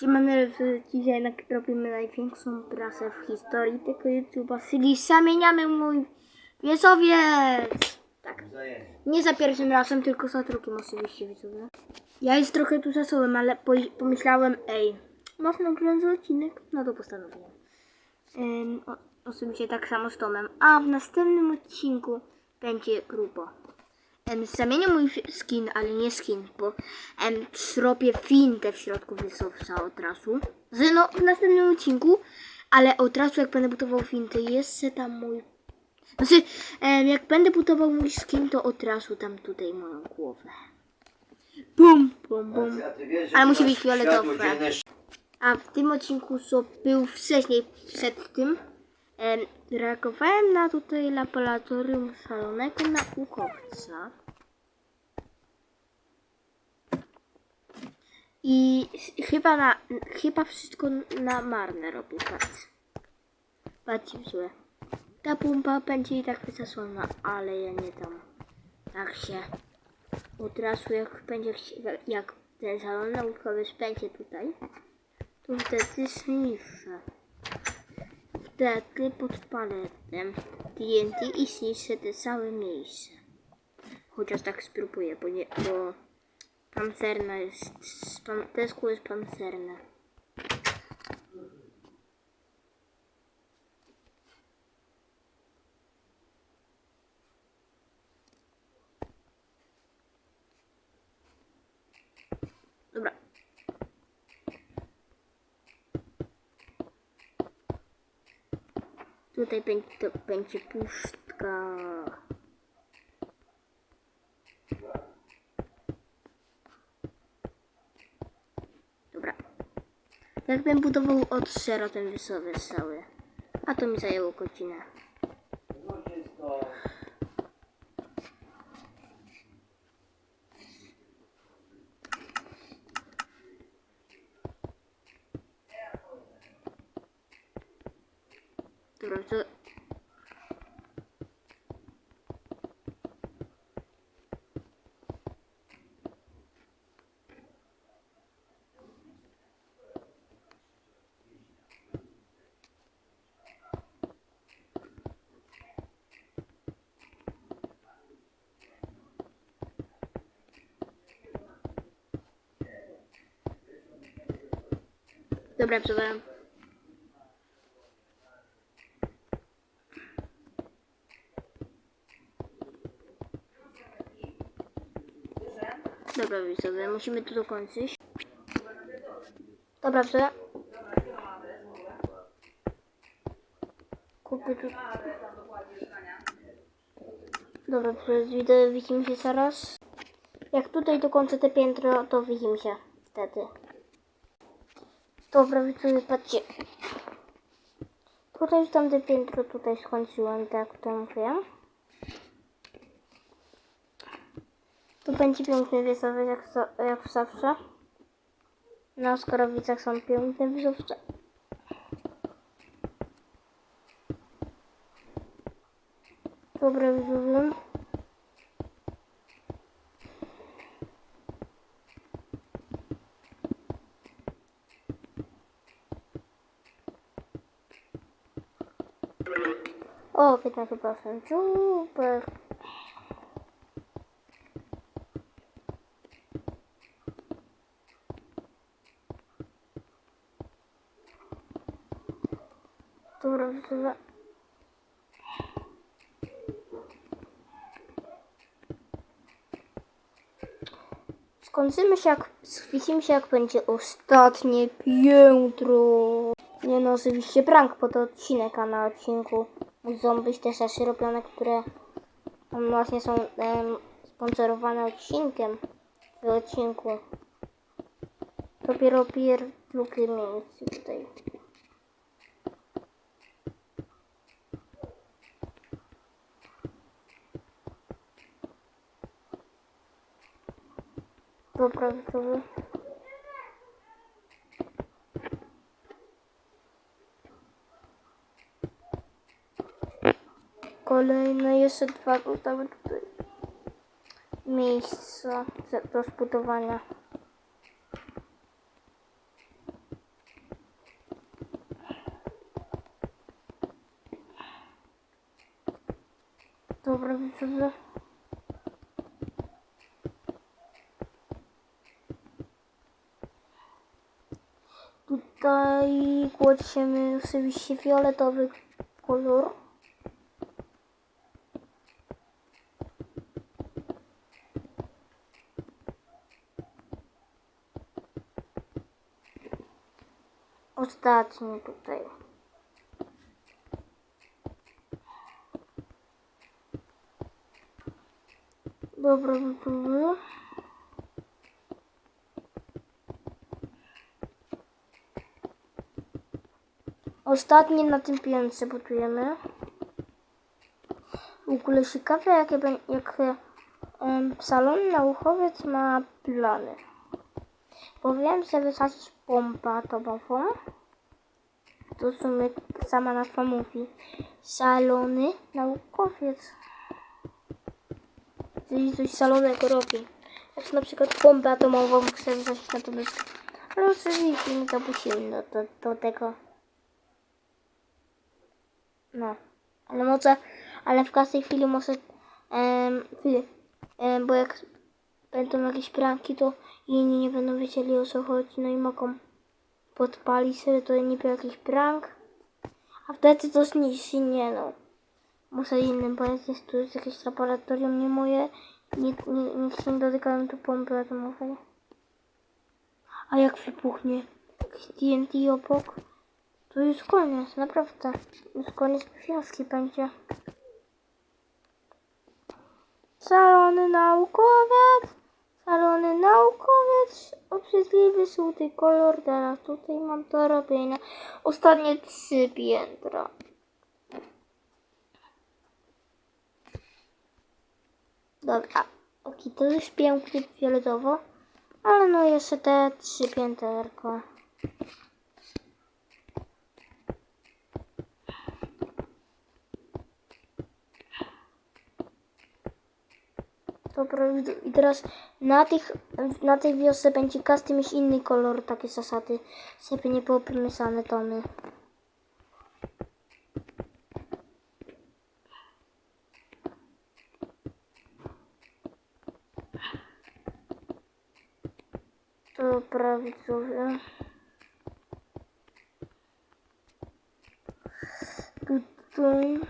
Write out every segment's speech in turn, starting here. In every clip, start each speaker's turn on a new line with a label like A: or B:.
A: Siemane, dzisiaj robimy największą prasę w historii tego YouTube'a, czyli zamieniamy mój wiesowiec! Tak. Nie za pierwszym razem, tylko za drugim oczywiście widzowie. Ja jest trochę tu zasobem, ale po- pomyślałem, ej, można nagrać odcinek? No to postanowiłem. Ym, o, oczywiście tak samo z Tomem. A w następnym odcinku będzie grubo. Em, zamienię mój skin, ale nie skin, bo em, zrobię fintę w środku wysowca od razu. Z, no, w następnym odcinku, ale od razu jak będę budował finty, jest tam mój... Znaczy, em, jak będę budował mój skin, to od razu tam tutaj moją głowę. Bum, bum, bum. Ale musi być fioletowe. A w tym odcinku, co był wcześniej, przed tym, em, reagowałem na tutaj laboratorium szalonego naukowca. I chyba na, chyba wszystko na marne robię, patrz. Patrzcie złe. Ta pompa będzie i tak wysasłana, ale ja nie tam. Tak się. Od razu jak będzie, jak ten salon naukowy będzie tutaj, to wtedy zniszczę. Wtedy pod paletem TNT i zniszczę te całe miejsce. Chociaż tak spróbuję, bo nie, bo pancerna jest, pan, szkło jest pancerne. Tutaj będzie, będzie pustka. Dobra. Jakbym budował od zera ten wysowy cały. A to mi zajęło godzinę. Dobra, to... Dobra, przepraszam. Dobra, widzowie, musimy tu dokończyć. Dobra, widzowie. Kupię tu... Dobra, widzowie, widzimy się zaraz. Jak tutaj dokończę te piętro, to widzimy się wtedy. Dobra, widzowie, patrzcie. Tutaj już tamte piętro tutaj skończyłem, tak to mówiłem. Tu będzie piękny wiesowy, jak, jak zawsze. Na Oskarowicach są piękne wieżowce. Dobra, widzowie. O, 15%. Super. Dobra. Skończymy się jak, widzimy się jak będzie ostatnie piętro. Nie no, oczywiście prank pod odcinek, a na odcinku muszą być te rzeczy robione, które um, właśnie są em, sponsorowane odcinkiem w odcinku. Dopiero pier drugie miejsce tutaj. Dobra, widzowie. Kolejne jeszcze dwa zostały tutaj miejsca do zbudowania. Dobra, widzę. Tutaj kładziemy oczywiście fioletowy kolor. Ostatni tutaj. Dobra, gotowy. Ostatni na tym piętrze budujemy. W ogóle ciekawe, jakie, jakie em, salon naukowiec ma plany. Powiem, że wysadzić pompę atomową. To w sumie sama nazwa mówi. Salony naukowiec. Czyli coś salonego robi. Jak na przykład pompę atomową chcę wysadzić na to by... Ale oczywiście nie dopuściłem do, do, do tego. No. Ale może... Ale w każdej chwili może... Em. Em, bo jak będą jakieś pranki, to inni nie będą wiedzieli o co chodzi, no i mogą podpalić sobie to niby jakiś prank. A wtedy to zniszczy, nie no. Muszę innym, jest tu jest jakieś laboratorium, nie moje, nikt nie, nikt nie dotykają tu pompy atomowej. A jak wybuchnie jakieś TNT obok, to już koniec, naprawdę. Już koniec fiaski będzie. Salony naukowiec, salony naukowiec, obrzydliwy żółty kolor, teraz tutaj mam do robienia. Ostatnie trzy piętra. Dobra, ok, to już pięknie fioletowo, ale no jeszcze te trzy pięterko. Dobra, i teraz na, tych, na tej wiosce będzie każdy mieć inny kolor, takie zasady, żeby nie było przemieszane tony. Dobra, widzowie. Tutaj.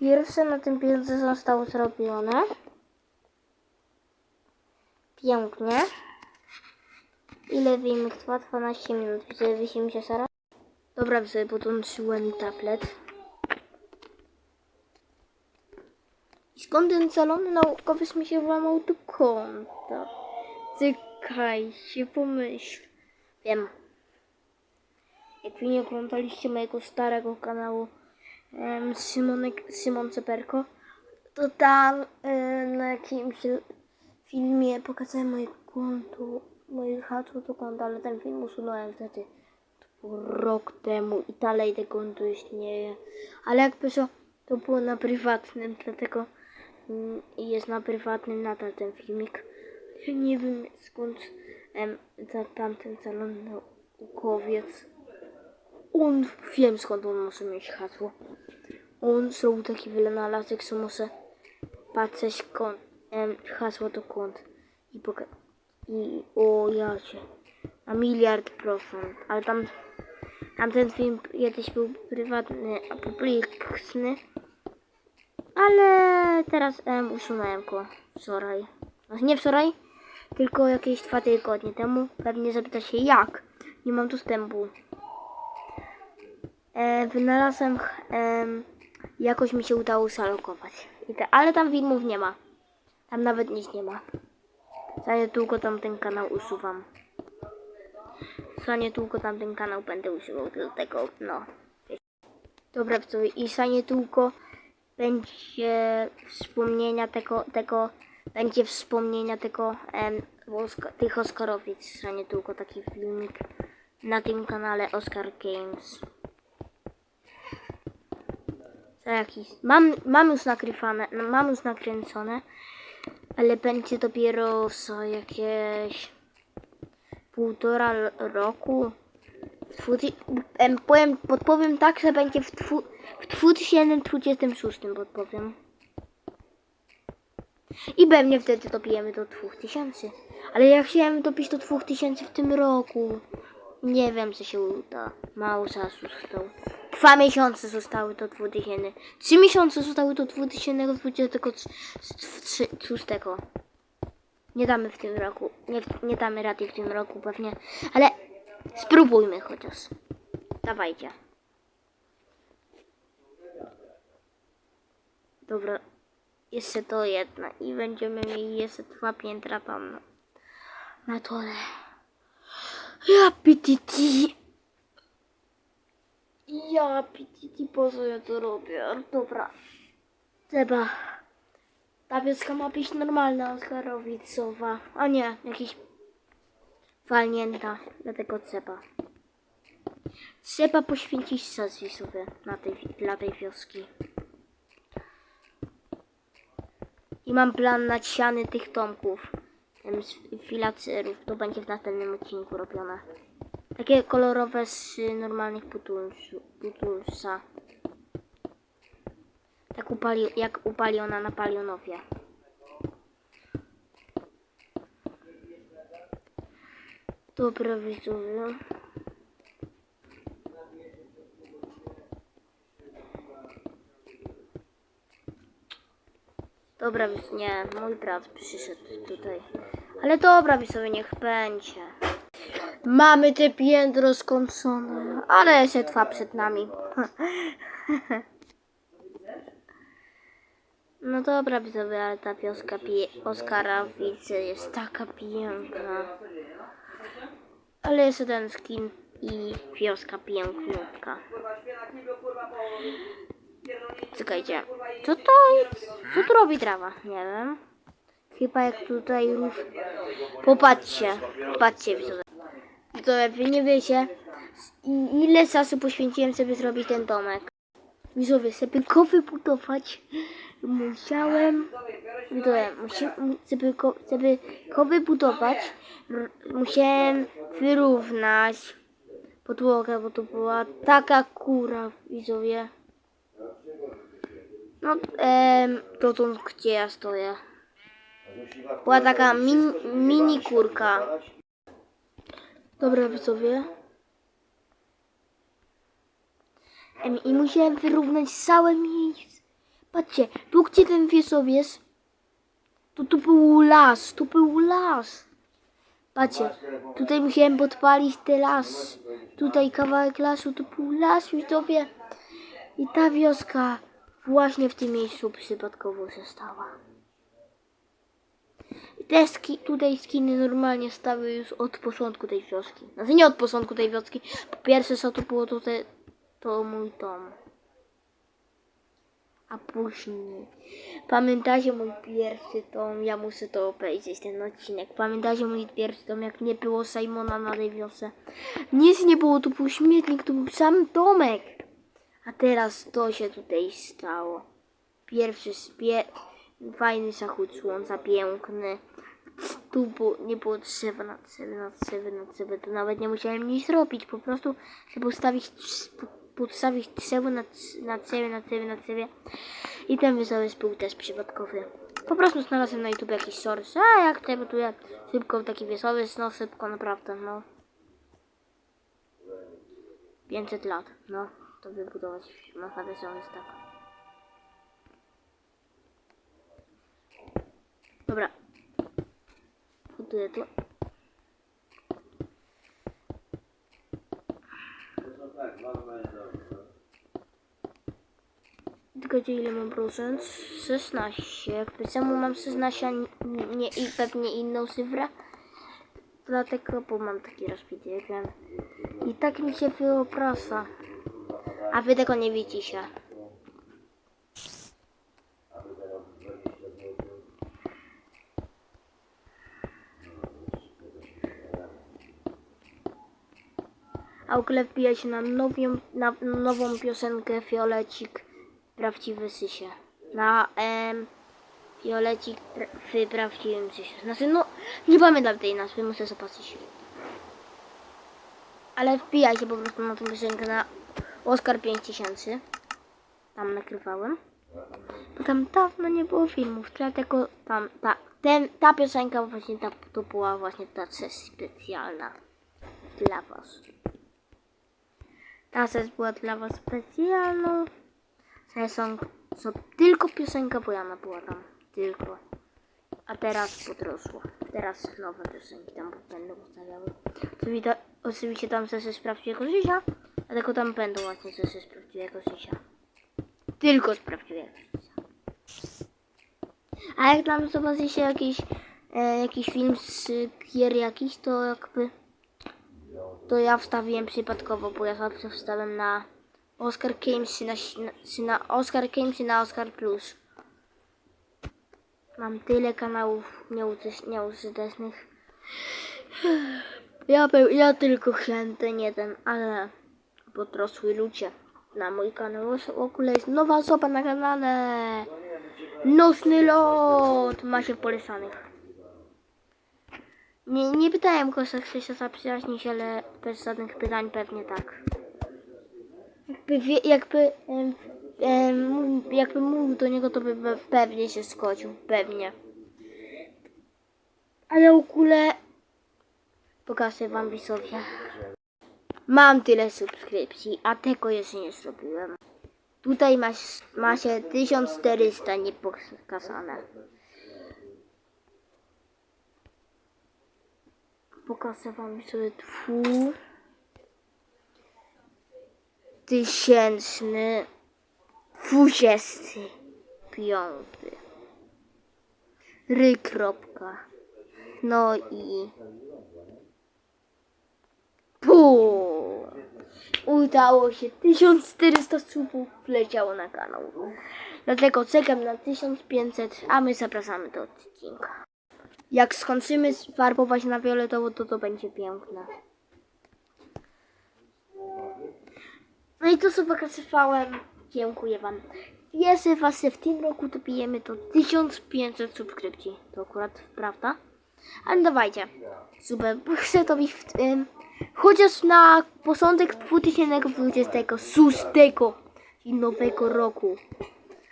A: Pierwsze na tym piętrze zostało zrobione. Pięknie. Ile filmik trwa? 12 minut. Widzę, widzimy się zaraz. Dobra, sobie podłączyłem tablet. I skąd ten salon naukowiec mi się włamał do konta? Czekajcie, pomyśl. Wiem. Jak wy nie oglądaliście mojego starego kanału em, Simonek, Simon Ceperko, to tam na jakimś filmie pokazałem moje konto, moje hasło do konta, ale ten film usunąłem wtedy. To rok temu i dalej tego konto istnieje. Ale jak piszę, to było na prywatnym, dlatego mm, jest na prywatnym nadal ten filmik. Nie wiem skąd em, za tamten salon naukowiec. On wiem skąd on może mieć hasło. On zrobił taki wynalazek, że może patrzeć kąt, em, hasło do kąt. I poka- I o jacie. Na miliard procent. Ale tam tamten film kiedyś był prywatny, a publiczny. Ale teraz em, usunąłem go wczoraj. Znaczy nie wczoraj, tylko jakieś dwa tygodnie temu. Pewnie zapyta się jak. Nie mam dostępu. E, wynalazłem, jakoś mi się udało zalokować. Ale tam filmów nie ma. Tam nawet nic nie ma. Za niedługo tam ten kanał usuwam. Za niedługo tam ten kanał będę usuwał, dlatego no. Dobra, widzowie, i za niedługo będzie wspomnienia tego, tego będzie wspomnienia tego, em, tych Oscarowic. Za niedługo taki filmik na tym kanale Oscar Games. Za jakiś. Mam, mam już nagrywane, no, mam już nakręcone, ale będzie dopiero za jakieś półtora roku. powiem, podpowiem tak, że będzie w, w 2026 podpowiem. I pewnie wtedy dopijemy do 2000. Ale ja chciałem dopić do 2000 w tym roku. Nie wiem, co się uda. Mało czasu zostało. Dwa miesiące zostały do 2000. Trzy miesiące zostały do 2026. Nie damy w tym roku. Nie, nie damy rady w tym roku pewnie. Ale spróbujmy chociaż. Dawajcie. Dobra. Jeszcze to jedna. I będziemy mieli jeszcze dwa piętra tam na, na. Ja pititi. Ja pititi, po co ja to robię? Dobra. Trzeba. Ta pieska ma być normalna, Oskarowicowa. A nie, jakiś walnięta. Dlatego trzeba. Trzeba poświęcić czas wisowy na tej, dla tej wioski. I mam plan na ściany tych tomków. Filacerów. To będzie w następnym odcinku robione. Takie kolorowe z normalnych putulsu, putulsa. Tak upali, jak upaliona na palionowie. Dobra widzowie. Dobra, wis- nie, mój brat przyszedł tutaj. Ale dobra, widzowie, niech będzie. Mamy te piętro skończone, ale jeszcze trwa przed nami. No dobra, widzowie, ale ta wioska pie- Oskarawice jest taka piękna. Ale jeszcze ten skin i wioska piękniutka. Czekajcie, co to jest? Co tu robi trawa? Nie wiem. Chyba jak tutaj rów... Popatrzcie, patrzcie widzowie. Widzowie, wy nie wiecie, ile czasu poświęciłem, żeby zrobić ten domek. Widzowie, żeby go wybudować, musiałem... Widzowie, żeby, żeby go wybudować, musiałem wyrównać podłogę, bo to była taka kura, widzowie. No, em, dotąd, gdzie ja stoję. Była taka min, mini kurka. Dobra, widzowie. Em, I musiałem wyrównać całe miejsce. Patrzcie, tu gdzie ten wiesowiec, to tu był las, tu był las. Patrzcie, tutaj musiałem podpalić ten las. Tutaj kawałek lasu, to był las, widzowie. I ta wioska właśnie w tym miejscu przypadkowo się stała. Te ski, tutaj skiny normalnie stały już od początku tej wioski. Znaczy nie od początku tej wioski. Po pierwsze co to było to, to mój dom. A później. Pamiętacie mój pierwszy dom? Ja muszę to obejrzeć, ten odcinek. Pamiętacie mój pierwszy dom, jak nie było Simona na tej wiosce? Nic nie było, to był śmietnik, to był sam domek. A teraz to się tutaj stało. Pierwszy spie... fajny zachód słońca, piękny. Tu było, nie było drzewa na drzewie, na drzewie, na drzewie. To nawet nie musiałem nic robić. Po prostu żeby postawić, podstawić drzewo na, drz- na drzewie, na drzewie, na drzewie. I ten wesoły był też przypadkowy. Po prostu znalazłem na YouTube jakiś source. A jak to buduję szybko taki wesoły, no szybko naprawdę, no. 500 lat, no. To wybudować można wesoły tak. Dobra. Buduję. Tylko gdzie ile mam procent? 16. Jak samo mam 16, a nie, i pewnie inną cyfrę. Dlatego, bo mam taki rozbity ekran. I tak mi się wyobraża. A wy tego nie widzicie. A w ogóle wbija się na, nowią, na nową piosenkę Fiolecik Prawdziwy Sysie. Na em, Fiolecik w prawdziwym Sysie. Znaczy, no, nie pamiętam tej nazwy, muszę zobaczyć. ale wbijajcie po prostu na tą piosenkę na Oscar 5000. Tam nagrywałem. Bo tam dawno nie było filmów, dlatego tam ta, ten, ta piosenka właśnie ta, to była właśnie ta sesja specjalna dla was. Ta sesja była dla was specjalną sesją, co tylko piosenka Bojana była tam, tylko. A teraz podrosło. Teraz nowe piosenki tam będą ustawiały. Oczywiście, oczywiście tam sesje z prawdziwego życia, dlatego tam będą właśnie sesje z prawdziwego życia. Tylko z prawdziwego życia. A jak tam zobaczycie jakiś, e, jakiś film z gier jakiś, to jakby to ja wstawiłem przypadkowo, bo ja zawsze wstawiam na Oscar Games, na, na, Oscar Games na Oscar Plus. Mam tyle kanałów nieużytecznych. Ja, był, ja tylko ten jeden, ale podrosły ludzie na mój kanał. W ogóle jest nowa osoba na kanale. Nocny lot ma się polecanych. Nie, nie pytałem go, czy chce się zaprzyjaźnić, ale bez żadnych pytań pewnie tak. Jakby, jakby, em, em, mów- jakby mówił do niego, to by pe- pewnie się zgodził. Pewnie. Ale w ogóle pokażę wam widzowie. Mam tyle subskrypcji, a tego jeszcze nie zrobiłem. Tutaj masz, ma się 1400 niepokazane. Pokażę wam sobie twór. Tysięczny. Dwudziesty. Piąty. No i... Pół. Udało się. 1400 subów wleciało na kanał. Dlatego czekam na 1500, a my zapraszamy do odcinka. Jak skończymy farbować na fioletowo, to to będzie piękne. No i to co pokazywałem. Dziękuję Wam. Wierzę Was, w tym roku dobijemy to 1500 subskrypcji. To akurat prawda. Ale dawajcie. Super. Chcę to być w tym. Chociaż na posądek 2026 i nowego roku.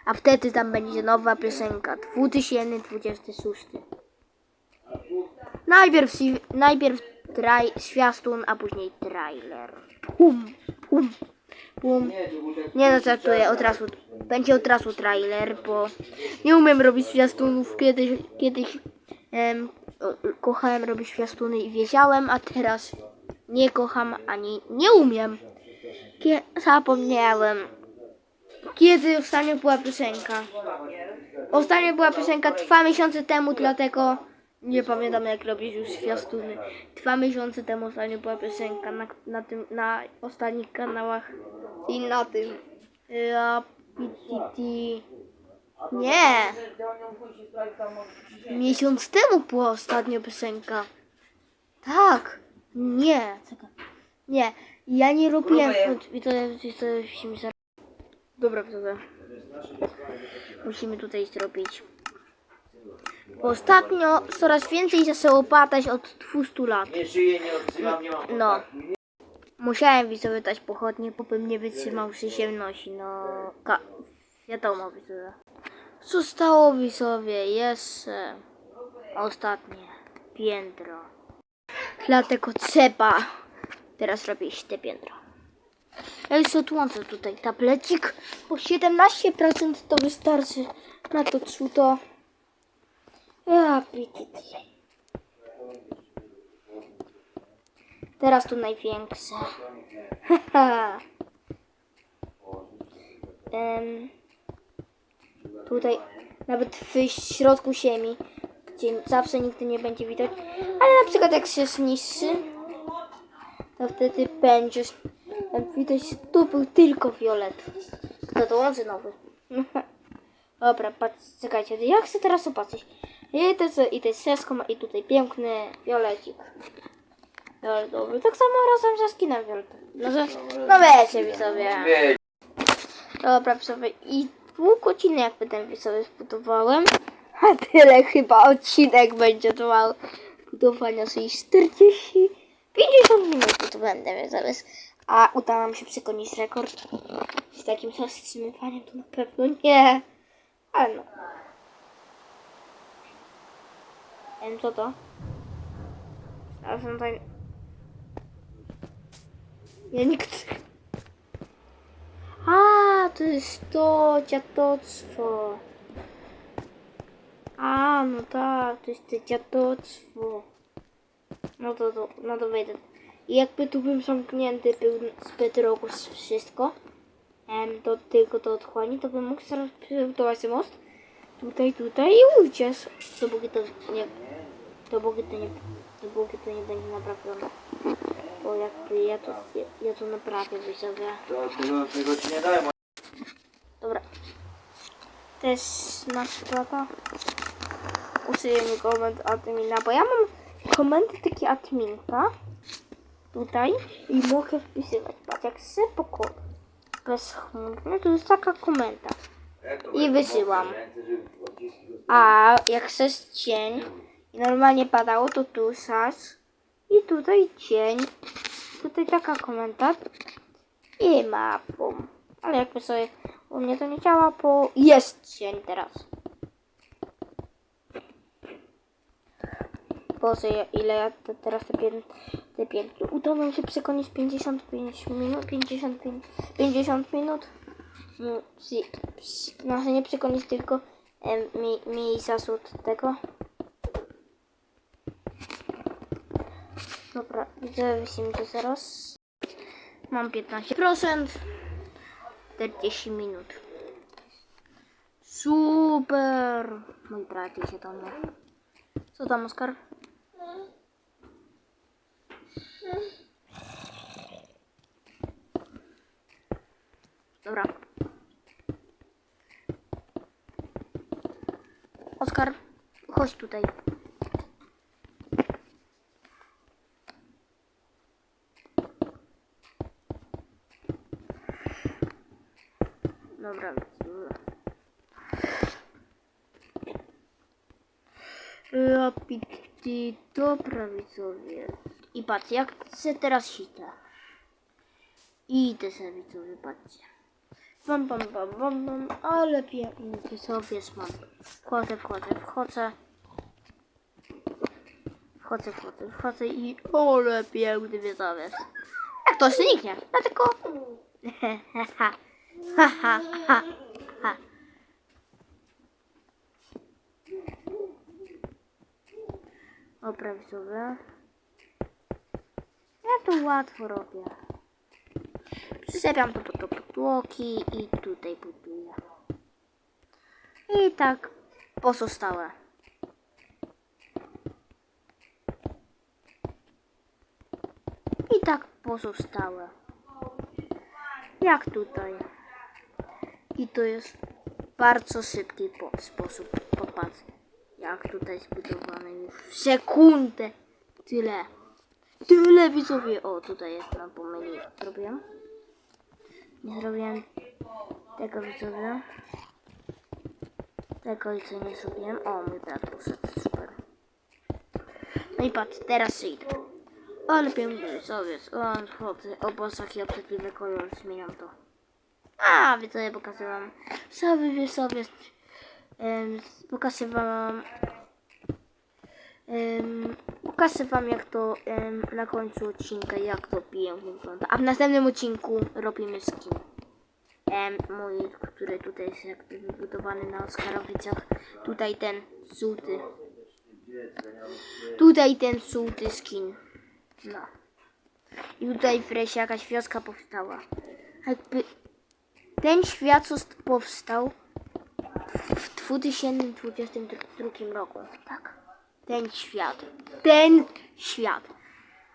A: A wtedy tam będzie nowa piosenka. 2026. Najpierw, najpierw traj, zwiastun, a później trailer. Pum, pum, Nie no, żartuję, od razu, będzie od razu trailer, bo nie umiem robić zwiastunów. Kiedyś, kiedyś em, kochałem robić zwiastuny i wiedziałem, a teraz nie kocham ani nie umiem. Kie, zapomniałem. Kiedy ostatnio była piosenka? Ostatnio była piosenka dwa miesiące temu, dlatego nie pamiętam jak robić już zwiastuny. Dwa miesiące temu ostatnio była piosenka na, na tym, na ostatnich kanałach i na tym. Ja, pi, ti, ti. Nie! Miesiąc temu była ostatnia piosenka. Tak! Nie! Nie, ja nie robiłem. I to, musimy zaraz. Dobra, dobra. Musimy tutaj zrobić. Ostatnio coraz więcej zaczęło padać od 200 lat.
B: Nie żyję, nie odzywam, nie mam
A: No. Musiałem widzowie dać pochodnie, bo bym nie wytrzymał przyziemności, no... Ka- wiadomo widzowie. Zostało widzowie jeszcze ostatnie piętro. Dlatego trzeba teraz robić te piętro. Ja już odłączę tutaj tablecik, bo 17% to wystarczy na to cudo. Ja pititi. Teraz to największe. Em, tutaj nawet w środku ziemi, gdzie zawsze nigdy nie będzie widać. Ale na przykład jak się zniszczy, to wtedy będziesz jak widać, że tu był tylko fiolet. Kto dołączy nowy? Dobra, patrz, czekajcie, ja chcę teraz zobaczyć. I to, i to jest i tutaj piękny fiolecik. Fioletowy. Tak samo razem ze skinem fioletowym. No, że, no wiecie widzowie.
B: Wie,
A: Dobra, widzowie, i pół godziny jakby ten widzowie zbudowałem. A tyle chyba odcinek będzie trwał budowania sobie 40, 50 minut widzowie. będę, zaraz. A uda nam się przekonić rekord. Z takim zatrzymywaniem to na pewno nie. Ale no. Em, co to? Znalazłem tutaj... Ja nikt... A, to jest to dziadostwo. A, no tak, to jest to dziadostwo. No to, to, no to wejdę. I jakby tu bym zamknięty był z wszystko, em, to tylko to otchłani, to bym mógł zaraz przygotować most. Tutaj, tutaj i uciec. Dopóki to nie, dopóki to nie, dopóki to nie będzie naprawione. Bo jakby ja to, ja, ja to naprawię, widzowie.
B: To tego, tego ci nie dałem.
A: Dobra. Też na strata. Użyjemy komend admina, bo ja mam komendy takie adminka. Tutaj. I mogę wpisywać. Patrz, jak chcę pokój. Bezchmurny, to jest taka komenda. I wysyłam. A jak chcesz cień i normalnie padało, to tu sas. I tutaj cień. Tutaj taka komenda. I ma bum. Ale jakby sobie u mnie to nie działa, bo jest cień teraz. Boże, ile ja te, teraz te pięt, te piętno. Udało mi się przekonić 55 minut, 55, 50 minut. No, nie przekonić tylko mi, mi zasłud tego. Dobra, widzę, widzimy to zaraz. Mam 15%. 40 minut. Super! Mój brat idzie do mnie. Co tam, Oskar? Dobra. Oskar, chodź tutaj. Dobra. Rapidity, dobra widzowie. I patrz, jak chcę teraz sita. Idę sobie widzowie, patrzcie. Bam, bam, bam, bam, bam, ale pięknie widzowie mam. Wchodzę, wchodzę, wchodzę. Wchodzę, wchodzę, wchodzę i ole piękny widzowie. Jak to zniknie? Dlatego... Ha, ha, ha, ha, widzowie. Ja to łatwo robię. Przyczepiam to pod to podłogi i tutaj buduję. I tak pozostałe. I tak pozostałe. Jak tutaj. I to jest bardzo szybki po sposób. Popatrz, jak tutaj zbudowane już w sekundę. Tyle. Tyle widzowie. O, tutaj jest na pomyli. Zrobiłem. Nie zrobiłem tego widzowie. Tego i co nie zrobiłem. O, mój brat poszedł. Super. No i patrz, teraz idę. Ale piękny widzowie. O, chodzę. O, bosach ja przeciwny kolor zmieniam to. A, widzowie pokazywam. Sobie, sobie. Um, pokazywałam. Um, pokażę wam jak to em, na końcu odcinka, jak to pięknie wygląda. A w następnym odcinku robimy skin. Em, mój, który tutaj jest jakby wybudowany na Oscarowicach. Tutaj ten żółty. Tutaj ten żółty skin. No. I tutaj w Resie jakaś wioska powstała. Jakby ten świat powstał w 2022 roku. Tak. Ten świat. Ten świat.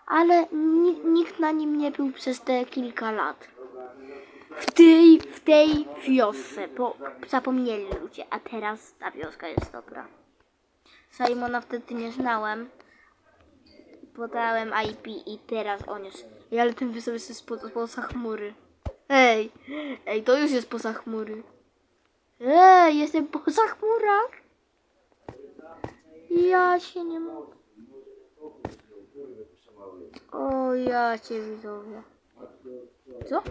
A: Ale ni- nikt na nim nie był przez te kilka lat. W tej, w tej wiosce, bo zapomnieli ludzie, a teraz ta wioska jest dobra. Simona wtedy nie znałem. Podałem IP i teraz on jest. Ej, ale ten wysok jest po, poza chmury. Ej, ej, to już jest poza chmury. Ej, jestem poza chmurach. Ja się nie mogę. O, ja cię widzowie. Co?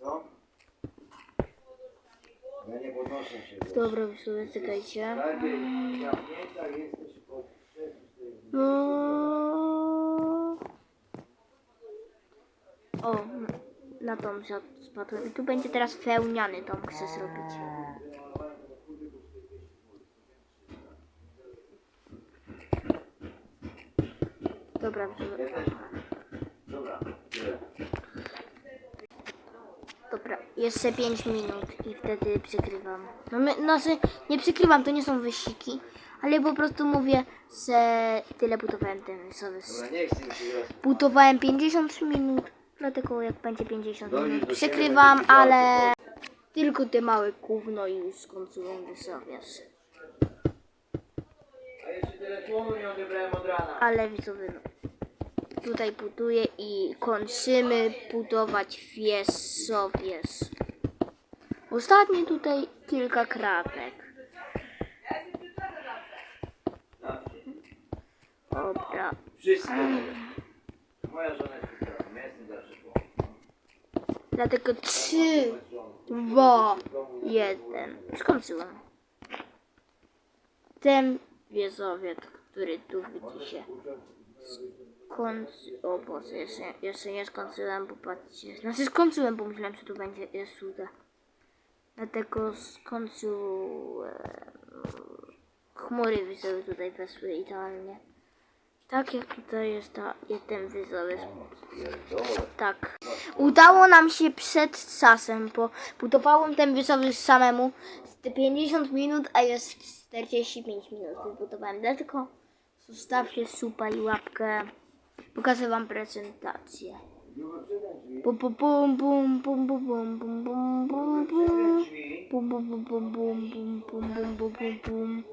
B: Co? Nie podnoszę się.
A: Dobra, widzowie, czekajcie. No. O, na- tom się spadłem. I tu będzie teraz wełniany dom, chcę zrobić. Dobra?
B: Dobra.
A: Dobra, jeszcze 5 minut i wtedy przykrywam. No, my, no że nie przykrywam, to nie są wysiki, ale po prostu mówię, że tyle budowałem ten
B: teraz.
A: Budowałem 50 minut, dlatego jak będzie 50
B: Dojdziesz
A: minut przykrywam, ale tylko te małe gówno i już skończyłem wysawiać.
B: A jeszcze telefonu nie odebrałem od rana.
A: Ale widzowie, no. Tutaj buduję i kończymy budować wiesowiec. Ostatnie tutaj kilka kratek. Dobra.
B: Mówią. Moja żona jest zdrowa, ja jestem zawsze po.
A: Dlatego 3, 2, 1. Skończyłem. Ten wiezowiec, który tu widzicie. Skończy... O Boże, jeszcze, jeszcze nie skończyłem, bo patrzcie. Znaczy skończyłem, bo myślałem, że tu będzie jest uda. Dlatego skończyłem. Chmury widzowie tutaj weszły idealnie. Tak jak tutaj jest ta, jest ten widzowiec. Tak. Udało nam się przed czasem, bo budowałem ten wieżowy samemu z te 50 minut, a jest 45 minut wybudowałem. Dlatego zostawcie supa i łapkę. Pokażę wam prezentację. Bum bum bum bum bum bum bum bum bum bum bum. Bum bum bum bum bum bum bum bum bum bum bum.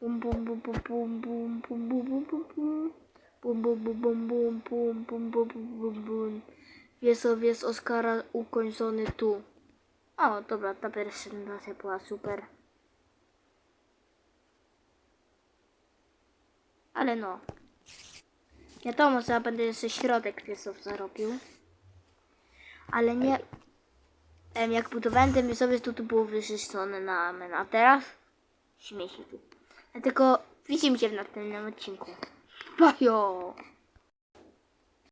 A: Bum bum bum bum bum bum bum bum bum bum bum. Bum bum bum bum bum bum bum bum. Wiesowiec Oskara ukończony tu. O, dobra, ta prezentacja była super. Ale no. Wiadomo, że ja będę jeszcze środek wiesowca robił. Ale nie... Em, jak budowałem ten wiesowiec, to tu było wyczyszczone na amen. A teraz? Śmieci tu. Dlatego widzimy się w następnym odcinku. Pak.